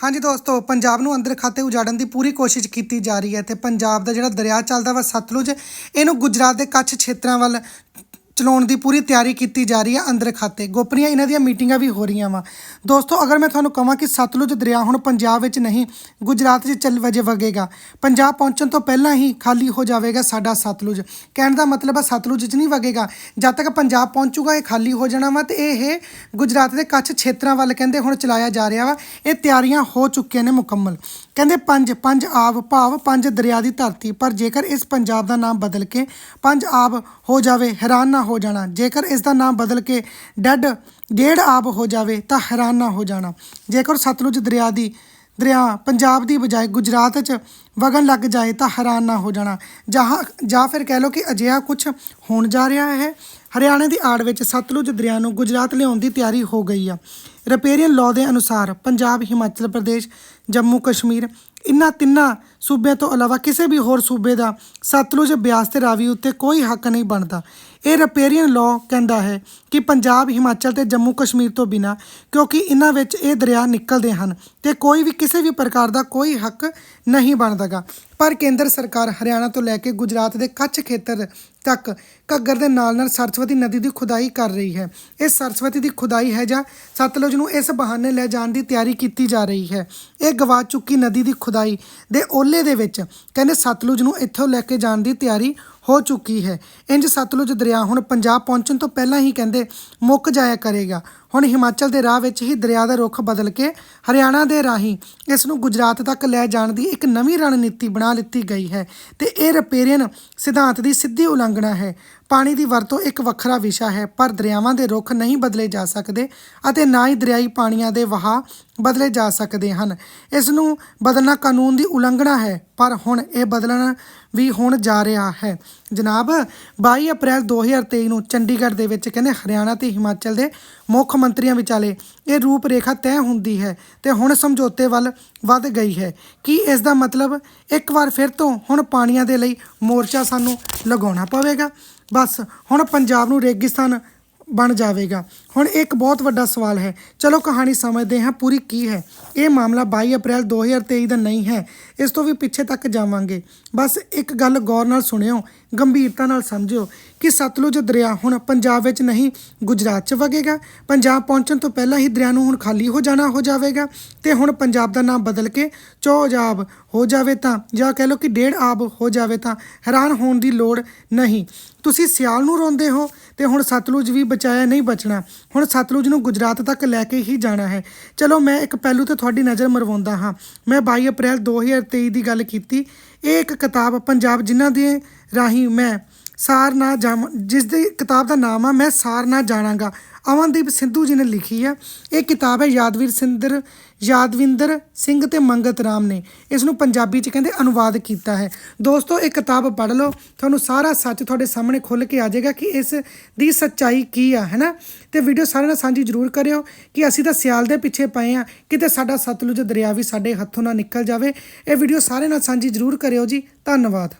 ਹਾਂਜੀ ਦੋਸਤੋ, ਪੰਜਾਬ ਨੂੰ ਅੰਦਰ ਖਾਤੇ ਉਜਾੜਨ ਦੀ ਪੂਰੀ ਕੋਸ਼ਿਸ਼ ਕੀਤੀ ਜਾ ਰਹੀ ਹੈ ਤੇ ਪੰਜਾਬ ਦਾ ਜਿਹੜਾ ਦਰਿਆ ਚੱਲਦਾ ਵਾ ਸਤਲੁਜ, ਇਹਨੂੰ ਗੁਜਰਾਤ ਦੇ ਕੱਛ ਖੇਤਰਾਂ ਵੱਲ ਚਲਾਉਣ ਦੀ ਪੂਰੀ ਤਿਆਰੀ ਕੀਤੀ ਜਾ ਰਹੀ ਹੈ ਅੰਦਰ ਖਾਤੇ। ਗੋਪਨੀਆਂ, ਇਹਨਾਂ ਦੀਆਂ ਮੀਟਿੰਗਾਂ ਵੀ ਹੋ ਰਹੀਆਂ ਵਾ। ਦੋਸਤੋ, ਅਗਰ ਮੈਂ ਤੁਹਾਨੂੰ ਕਹਾਂ ਕਿ ਸਤਲੁਜ ਦਰਿਆ ਹੁਣ ਪੰਜਾਬ ਵਿੱਚ ਨਹੀਂ, ਗੁਜਰਾਤ 'ਚ ਚੱਲ ਵਜੇ ਵਗੇਗਾ। ਪੰਜਾਬ ਪਹੁੰਚਣ ਤੋਂ ਪਹਿਲਾਂ ਹੀ ਖਾਲੀ ਹੋ ਜਾਵੇਗਾ ਸਾਡਾ ਸਤਲੁਜ। ਕਹਿਣ ਦਾ ਮਤਲਬ ਹੈ ਸਤਲੁਜ 'ਚ ਨਹੀਂ ਵਗੇਗਾ। ਜਦ ਤੱਕ ਪੰਜਾਬ ਪਹੁੰਚੂਗਾ, ਇਹ ਖਾਲੀ ਹੋ ਜਾਣਾ ਵਾ ਤੇ ਇਹ ਗੁਜਰਾਤ ਦੇ ਕੱਛ ਖੇਤਰਾਂ ਵੱਲ ਕਹਿੰਦੇ ਹੁਣ ਚਲਾਇਆ ਜਾ ਰਿਹਾ ਵਾ। ਇਹ ਤਿਆਰੀਆਂ ਹੋ ਚੁੱਕੀਆਂ ਨੇ ਮੁਕੰਮਲ। ਕਹਿੰਦੇ ਪੰਜ ਪੰਜ ਆਬ ਭਾਵ ਪੰਜ ਦਰਿਆ ਦੀ ਧਰਤੀ। ਪਰ ਜੇਕਰ ਇਸ ਪੰਜਾਬ ਦਾ ਨਾਮ ਬਦਲ ਕੇ ਪੰਜ ਆਬ ਹੋ ਜਾਵੇ, ਹੈਰਾਨ ਨਾ ਹੋ ਜਾਣਾ। ਜੇਕਰ ਇਸ ਦਾ ਨਾਮ ਬਦਲ ਕੇ ਡੈਡ ਡੇਢ ਆਬ ਹੋ ਜਾਵੇ ਤਾਂ ਹੈਰਾਨ ਨਾ ਹੋ ਜਾਣਾ। ਜੇਕਰ ਸਤਲੁਜ ਦਰਿਆ ਦੀ, ਦਰਿਆ ਪੰਜਾਬ ਦੀ ਬਜਾਏ ਗੁਜਰਾਤ 'ਚ ਵਗਣ ਲੱਗ ਜਾਏ ਤਾਂ ਹੈਰਾਨ ਨਾ ਹੋ ਜਾਣਾ। ਜਹਾਂ, ਜਾਂ ਫਿਰ ਕਹਿ ਲਓ ਕਿ ਅਜਿਹਾ ਕੁਝ ਹੋਣ ਜਾ ਰਿਹਾ ਹੈ। ਹਰਿਆਣਾ ਦੀ ਆੜ ਵਿੱਚ ਸਤਲੁਜ ਦਰਿਆ ਨੂੰ ਗੁਜਰਾਤ ਲਿਆਉਣ ਦੀ ਤਿਆਰੀ ਹੋ ਗਈ ਆ। ਰਿਪੇਰੀਅਨ ਲਾਅ ਦੇ ਅਨੁਸਾਰ ਪੰਜਾਬ, ਹਿਮਾਚਲ ਪ੍ਰਦੇਸ਼ ਜੰਮੂ ਕਸ਼ਮੀਰ ਇਨ੍ਹਾਂ ਤਿੰਨਾਂ ਸੂਬਿਆਂ ਤੋਂ ਇਲਾਵਾ ਕਿਸੇ ਵੀ ਹੋਰ ਸੂਬੇ ਦਾ ਸਤਲੁਜ, ਬਿਆਸ ਤੇ ਰਾਵੀ ਉੱਤੇ ਕੋਈ ਹੱਕ ਨਹੀਂ ਬਣਦਾ। ਇਹ ਰਪੇਰੀਅਨ ਲਾਅ ਕਹਿੰਦਾ ਹੈ ਕਿ ਪੰਜਾਬ, ਹਿਮਾਚਲ ਤੇ ਜੰਮੂ ਕਸ਼ਮੀਰ ਤੋਂ ਬਿਨਾ ਕਿਉਂਕਿ ਇਹਨਾਂ ਵਿੱਚ ਇਹ ਦਰਿਆ ਨਿਕਲਦੇ ਹਨ ਤੇ ਕੋਈ ਵੀ ਕਿਸੇ ਵੀ ਪ੍ਰਕਾਰ ਦਾ ਕੋਈ ਹੱਕ ਨਹੀਂ ਬਣਦਾਗਾ। ਪਰ ਕੇਂਦਰ ਸਰਕਾਰ ਹਰਿਆਣਾ ਤੋਂ ਲੈ ਕੇ ਗੁਜਰਾਤ ਦੇ ਕੱਛ ਖੇਤਰ ਤੱਕ ਘੱਗਰ ਦੇ ਨਾਲ ਨਾਲ ਸਰਸਵਤੀ ਨਦੀ ਦੀ ਖੁਦਾਈ ਕਰ ਰਹੀ ਹੈ। ਇਹ ਸਰਸਵਤੀ ਦੀ ਖੁਦਾਈ ਹੈ ਜਾਂ ਸਤਲੁਜ ਨੂੰ ਇਸ ਬਹਾਨੇ ਲੈ ਜਾਣ ਦੀ ਤਿਆਰੀ ਕੀਤੀ ਜਾ ਰਹੀ ਹੈ। ਇਹ ਗਵਾ ਚੁੱਕੀ ਨਦੀ ਦੀ ਖੁਦਾਈ ਦੇ ਓਲੇ ਦੇ ਵਿੱਚ ਕਹਿੰਦੇ ਸਤਲੁਜ ਨੂੰ ਇੱਥੋਂ ਲੈ ਕੇ ਜਾਣ ਦੀ ਤਿਆਰੀ ਹੋ ਚੁੱਕੀ ਹੈ। ਇੰਜ ਸਤਲੁਜ ਦਰਿਆ ਹੁਣ ਪੰਜਾਬ ਪਹੁੰਚਣ ਤੋਂ ਪਹਿਲਾਂ ਹੀ ਕਹਿੰਦੇ ਮੁੱਕ ਜਾਇਆ ਕਰੇਗਾ। ਹੁਣ ਹਿਮਾਚਲ ਦੇ ਰਾਹ ਵਿੱਚ ਹੀ ਦਰਿਆ ਦਾ ਰੁਖ ਬਦਲ ਕੇ ਹਰਿਆਣਾ ਦੇ ਰਾਹੀਂ ਇਸ ਨੂੰ ਗੁਜਰਾਤ ਤੱਕ ਲੈ ਜਾਣ ਦੀ ਇੱਕ ਨਵੀਂ ਰਣਨੀਤੀ ਬਣਾ ਲਿੱਤੀ ਗਈ ਹੈ ਤੇ ਇਹ ਰਪੇਰੀਅਨ ਸਿਧਾਂਤ ਦੀ ਸਿੱਧੀ ਉਲੰਘਣਾ ਹੈ। ਪਾਣੀ ਦੀ ਵਰਤੋਂ ਇੱਕ ਵੱਖਰਾ ਵਿਸ਼ਾ ਹੈ, ਪਰ ਦਰਿਆਵਾਂ ਦੇ ਰੁਖ ਨਹੀਂ ਬਦਲੇ ਜਾ ਸਕਦੇ ਅਤੇ ਨਾ ਹੀ ਦਰਿਆਈ ਪਾਣੀਆਂ ਦੇ ਵਹਾਅ ਬਦਲੇ ਜਾ ਸਕਦੇ ਹਨ। ਇਸ ਨੂੰ ਬਦਲਣਾ ਕਾਨੂੰਨ ਦੀ ਉਲੰਘਣਾ ਹੈ। ਪਰ ਹੁਣ ਇਹ ਬਦਲਣਾ ਵੀ ਹੋਣ ਜਾ ਰਿਹਾ ਹੈ। ਜਨਾਬ 22 ਅਪ੍ਰੈਲ 2023 ਨੂੰ ਚੰਡੀਗੜ੍ਹ ਦੇ ਵਿੱਚ ਕਹਿੰਦੇ ਹਰਿਆਣਾ ਤੇ ਹਿਮਾਚਲ ਦੇ ਮੁੱਖ ਮੰਤਰੀਆਂ ਵਿਚਾਲੇ ਇਹ ਰੂਪ ਰੇਖਾ ਤੈਅ ਹੁੰਦੀ ਹੈ ਤੇ ਹੁਣ ਸਮਝੌਤੇ ਵੱਲ ਵੱਧ ਗਈ ਹੈ। ਕੀ ਇਸ ਦਾ ਮਤਲਬ ਇੱਕ ਵਾਰ ਫਿਰ ਤੋਂ ਹੁਣ ਪਾਣੀਆਂ ਦੇ ਲਈ ਮੋਰਚਾ ਸਾਨੂੰ ਲਗਾਉਣਾ ਪਵੇਗਾ? ਬਸ ਹੁਣ ਪੰਜਾਬ ਨੂੰ ਰੇਗਿਸਤਾਨ ਬਣ ਜਾਵੇਗਾ। ਹੁਣ ਇੱਕ ਬਹੁਤ ਵੱਡਾ ਸਵਾਲ ਹੈ। ਚਲੋ ਕਹਾਣੀ ਸਮਝਦੇ ਹਾਂ ਪੂਰੀ ਕੀ ਹੈ। ਇਹ ਮਾਮਲਾ 22 ਅਪ੍ਰੈਲ 2023 ਦਾ ਨਹੀਂ ਹੈ। ਇਸ ਤੋਂ ਵੀ ਪਿੱਛੇ ਤੱਕ ਜਾਵਾਂਗੇ। ਬਸ ਇੱਕ ਗੱਲ ਗੌਰ ਨਾਲ ਸੁਣਿਓ। ਗੰਭੀਰਤਾ ਨਾਲ ਸਮਝਿਓ ਕਿ ਸਤਲੁਜ ਦਰਿਆ ਹੁਣ ਪੰਜਾਬ ਵਿੱਚ ਨਹੀਂ, ਗੁਜਰਾਤ 'ਚ ਵਗੇਗਾ। ਪੰਜਾਬ ਪਹੁੰਚਣ ਤੋਂ ਪਹਿਲਾਂ ਹੀ ਦਰਿਆ ਨੂੰ ਹੁਣ ਖਾਲੀ ਹੋ ਜਾਣਾ ਹੋ ਜਾਵੇਗਾ ਤੇ ਹੁਣ ਪੰਜਾਬ ਦਾ ਨਾਮ ਬਦਲ ਕੇ ਚੌਜਾਬ ਹੋ ਜਾਵੇ ਤਾਂ, ਜਾਂ ਕਹਿ ਲਓ ਕਿ ਡੇਢ ਆਬ ਹੋ ਜਾਵੇ ਤਾਂ ਹੈਰਾਨ ਹੋਣ ਦੀ ਲੋੜ ਨਹੀਂ। ਤੁਸੀਂ ਸਿਆਲ ਨੂੰ ਰੋਂਦੇ ਹੋ ਤੇ ਹੁਣ ਸਤਲੁਜ ਵੀ ਬਚਾਇਆ ਨਹੀਂ ਬਚਣਾ। ਹੁਣ ਸਤਲੁਜ ਨੂੰ ਗੁਜਰਾਤ ਤੱਕ ਲੈ ਕੇ ਹੀ ਜਾਣਾ ਹੈ। ਚਲੋ ਮੈਂ ਇੱਕ ਪਹਿਲੂ ਤੇ ਤੁਹਾਡੀ ਨਜ਼ਰ ਮਰਵਾਉਂਦਾ ਹਾਂ। ਮੈਂ 22 ਅਪ੍ਰੈਲ 2023 ਦੀ ਗੱਲ ਕੀਤੀ। ਇਹ ਇੱਕ ਕਿਤਾਬ ਪੰਜਾਬ ਜਿਨ੍ਹਾਂ ਦੇ ਰਾਹੀਂ ਮੈਂ ਸਾਰ ਨਾ ਜਾਵਾਂ ਜਿਸ ਦੀ ਕਿਤਾਬ ਦਾ ਨਾਮ ਆ, ਮੈਂ ਸਾਰ ਨਾ ਜਾਣਾਂਗਾ। ਅਮਨਦੀਪ ਸਿੱਧੂ ਜੀ ਨੇ ਲਿਖੀ ਹੈ ਇਹ ਕਿਤਾਬ ਹੈ ਯਾਦਵੀਰ ਸਿੰਦਰ, ਯਾਦਵਿੰਦਰ ਸਿੰਘ ਤੇ ਮੰਗਤ ਰਾਮ ਨੇ। ਇਸ ਨੂੰ ਪੰਜਾਬੀ ਚ ਕਹਿੰਦੇ ਅਨੁਵਾਦ ਕੀਤਾ ਹੈ। ਦੋਸਤੋ, ਇਹ ਕਿਤਾਬ ਪੜ੍ਹ ਲਓ, ਤੁਹਾਨੂੰ ਸਾਰਾ ਸੱਚ ਤੁਹਾਡੇ ਸਾਹਮਣੇ ਖੁੱਲ ਕੇ ਆ ਜਾਏਗਾ ਕਿ ਇਸ ਦੀ ਸੱਚਾਈ ਕੀ ਆ ਹੈਨਾ ਤੇ ਵੀਡੀਓ ਸਾਰਿਆਂ ਨਾਲ ਸਾਂਝੀ ਜ਼ਰੂਰ ਕਰਿਓ ਕਿ ਅਸੀਂ ਤਾਂ ਸਿਆਲ ਦੇ ਪਿੱਛੇ ਪਏ ਆ, ਕਿਤੇ ਸਾਡਾ ਸਤਲੁਜ ਦਰਿਆ ਵੀ ਸਾਡੇ ਹੱਥੋਂ ਨਾ ਨਿਕਲ ਜਾਵੇ। ਇਹ ਵੀਡੀਓ ਸਾਰਿਆਂ ਨਾਲ ਸਾਂਝੀ ਜ਼ਰੂਰ ਕਰਿਓ ਜੀ। ਧੰਨਵਾਦ।